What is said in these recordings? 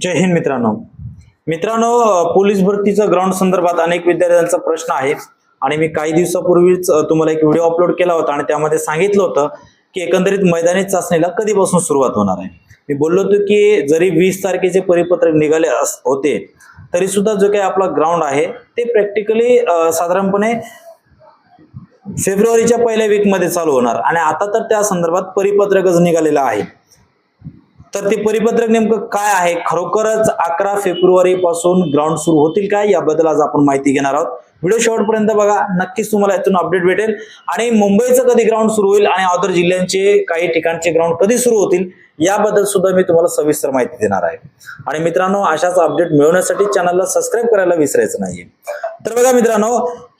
जय हिंद मित्रांनो. मित्रांनो पोलीस भरतीचं ग्राउंड संदर्भात अनेक विद्यार्थ्यांचा प्रश्न आहे आणि मी काही दिवसापूर्वीच तुम्हाला एक व्हिडिओ अपलोड केला होता आणि त्यामध्ये सांगितलं होतं की एकंदरीत मैदानी चाचणीला कधीपासून सुरुवात होणार आहे. मी बोललो होतो की जरी वीस तारखेचे परिपत्रक निघाले अस- होते तरी सुद्धा जो काही आपला ग्राउंड आहे ते प्रॅक्टिकली साधारणपणे फेब्रुवारीच्या पहिल्या वीकमध्ये चालू होणार. आणि आता तर त्या संदर्भात परिपत्रकच निघालेलं आहे. तर ते परिपत्रक नेमकं काय आहे? खरोखरच अकरा फेब्रुवारी पासून ग्राउंड सुरू होतील काय? याबद्दल आज आपण माहिती घेणार आहोत. व्हिडिओ शेवटपर्यंत बघा. नक्कीच तुम्हाला यातून अपडेट भेटेल. आणि मुंबईचं कधी ग्राउंड सुरू होईल आणि अदर जिल्ह्यांचे काही ठिकाणचे ग्राउंड कधी सुरू होतील याबद्दल सुद्धा मी तुम्हाला सविस्तर माहिती देणार आहे. आणि मित्रांनो अशाच अपडेट मिळवण्यासाठी चॅनलला सबस्क्राईब करायला विसरायचं नाहीये. तर बघा मित्रांनो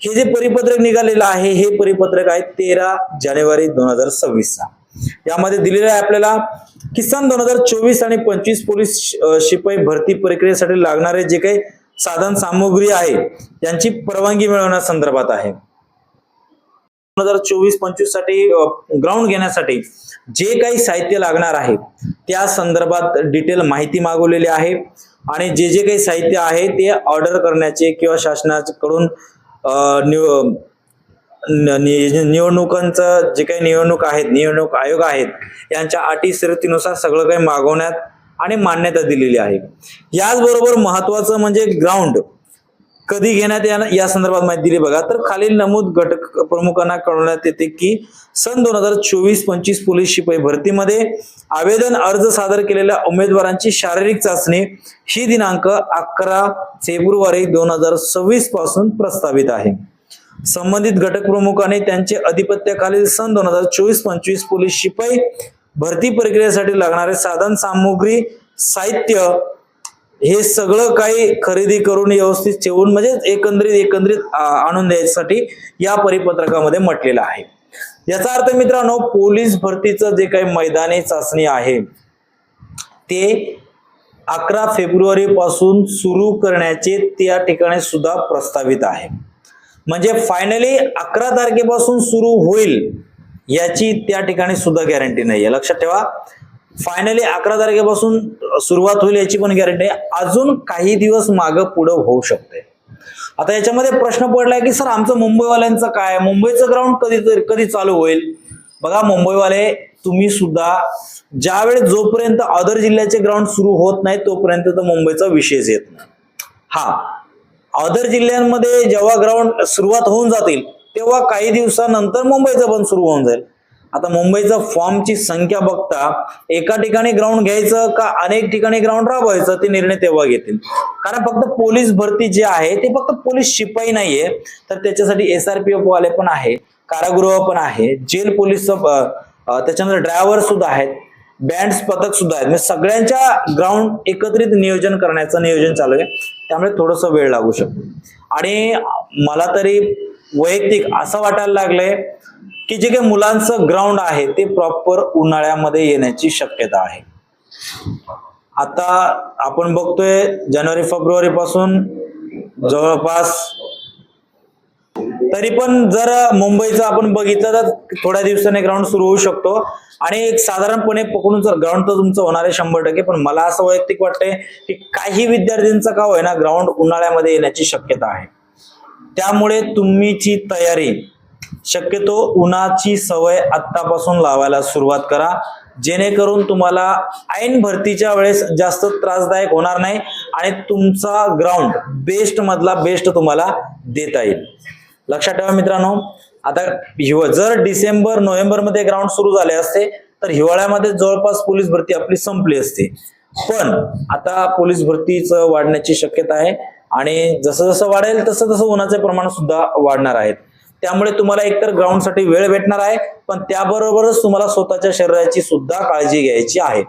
हे जे परिपत्रक निघालेलं आहे हे परिपत्रक आहे तेरा जानेवारी दोन हजार सव्वीसचा. यामध्ये दिलेलं आहे आपल्याला किसान दोन हजार चोवीस आणि पंचवीस पोलीस शिपाई भरती प्रक्रियेसाठी लागणारे जे काही साधन सामुग्री आहे त्यांची परवानगी मिळवण्यासंदर्भात आहे. दोन हजार चोवीस पंचवीससाठी ग्राउंड घेण्यासाठी जे काही साहित्य लागणार आहे त्या संदर्भात डिटेल माहिती मागवलेली आहे आणि जे जे काही साहित्य आहे ते ऑर्डर करण्याचे किंवा शासनाकडून निवडणुकांचं जे काही निवडणूक आहेत निवडणूक आयोग आहेत यांच्या अटी शर्तीनुसार सगळं काही मागवण्यात आणि मान्यता दिलेली आहे. याचबरोबर महत्वाचं म्हणजे ग्राउंड कधी घेण्यात या या संदर्भात माहिती दिली बघा. तर खालील नमूद घटक प्रमुखांना कळवण्यात येते की सन दोन हजार चोवीस पंचवीस पोलीस शिपाई भरतीमध्ये आवेदन अर्ज सादर केलेल्या उमेदवारांची शारीरिक चाचणी ही दिनांक अकरा फेब्रुवारी दोन हजार सव्वीसपासून प्रस्तावित आहे. संबंधित घटक प्रमुखाने त्यांचे अधिपत्याखालील सन दोन हजार चोवीस पंचवीस पोलीस शिपाई भरती प्रक्रियेसाठी लागणारे साधन सामुग्री साहित्य हे सगळं काही खरेदी करून व्यवस्थित ठेवून म्हणजे एकंदरीत एकंदरीत आणून द्यायसाठी या परिपत्रकामध्ये म्हटलेलं आहे. याचा अर्थ मित्रांनो पोलीस भरतीचं जे काही मैदानी चाचणी आहे ते अकरा फेब्रुवारी पासून सुरू करण्याचे त्या ठिकाणी सुद्धा प्रस्तावित आहे. म्हणजे फायनली अकरा तारखेपासून सुरू होईल याची त्या ठिकाणी सुद्धा गॅरंटी नाही आहे लक्षात ठेवा. फायनली अकरा तारखेपासून सुरुवात होईल याची पण गॅरंटी आहे अजून काही दिवस मागं पुढं होऊ शकते. आता याच्यामध्ये प्रश्न पडलाय की सर आमचं मुंबईवाल्यांचं काय मुंबईचं ग्राउंड कधी कधी चालू होईल? बघा मुंबईवाले तुम्ही सुद्धा ज्यावेळेस जोपर्यंत अदर जिल्ह्याचे ग्राउंड सुरू होत नाही तोपर्यंत तर मुंबईचा विषयच येत नाही. हा. अदर जिल्ह्यांमध्ये जेव्हा ग्राउंड सुरुवात होऊन जातील तेव्हा काही दिवसानंतर मुंबईचं पण सुरू होऊन जाईल. आता मुंबईचा फॉर्मची संख्या बघता एका ठिकाणी ग्राउंड घ्यायचं का अनेक ठिकाणी ग्राउंड राबवायचं ते निर्णय तेव्हा घेतील. कारण फक्त पोलीस भरती जे आहे ते फक्त पोलीस शिपाई नाहीये तर त्याच्यासाठी एस आर पी एफ वाले पण आहे कारागृह पण आहे जेल पोलीस त्याच्यानंतर ड्रायव्हर सुद्धा आहेत. बँड्स पथक सुद्धा आहेत. म्हणजे सगळ्यांच्या ग्राउंड एकत्रित नियोजन करण्याचं नियोजन चालू आहे. त्यामुळे थोडस वेळ लागू शकतो. आणि मला तरी वैयक्तिक असं वाटायला लागलंय की जे काही मुलांचं ग्राउंड आहे ते प्रॉपर उन्हाळ्यामध्ये येण्याची शक्यता आहे. आता आपण बघतोय जानेवारी फेब्रुवारी पासून जवळपास तरी पण जर मुंबईचं आपण बघितलं तर थोड्या दिवसाने ग्राउंड सुरू होऊ शकतो. आणि एक साधारणपणे पकडून जर ग्राउंड तर तुमचं होणार आहे शंभर टक्के. पण मला असं वैयक्तिक वाटतंय की काही विद्यार्थ्यांचं का होईना ग्राउंड उन्हाळ्यामध्ये येण्याची शक्यता आहे. त्यामुळे तुम्हीची तयारी शक्यतो उन्हाची सवय आत्तापासून लावायला सुरुवात करा. जेणेकरून तुम्हाला ऐन भरतीच्या वेळेस जास्त त्रासदायक होणार नाही आणि तुमचा ग्राउंड बेस्ट मधला बेस्ट तुम्हाला देता येईल. लक्षात ठेवा मित्रांनो. आता हिव जर डिसेंबर नोव्हेंबरमध्ये ग्राउंड सुरू झाले असते तर हिवाळ्यामध्ये जवळपास पोलीस भरती आपली संपली असते. पण आता पोलीस भरतीचं वाढण्याची शक्यता आहे आणि जसं जसं वाढेल तसं तसं उन्हाचे प्रमाण सुद्धा वाढणार आहेत. त्यामुळे तुम्हाला एकतर ग्राउंडसाठी वेळ भेटणार आहे पण त्याबरोबरच तुम्हाला स्वतःच्या शरीराची सुद्धा काळजी घ्यायची आहे.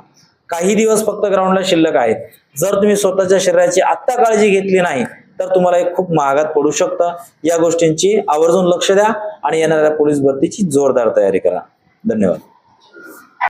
काही दिवस फक्त ग्राउंडला शिल्लक आहे जर तुम्ही स्वतःच्या शरीराची आत्ता काळजी घेतली नाही तर तुम्हाला एक खूप महागात पडू शकतं. या गोष्टींची आवर्जून लक्ष द्या आणि येणाऱ्या पोलीस भरतीची जोरदार तयारी करा. धन्यवाद.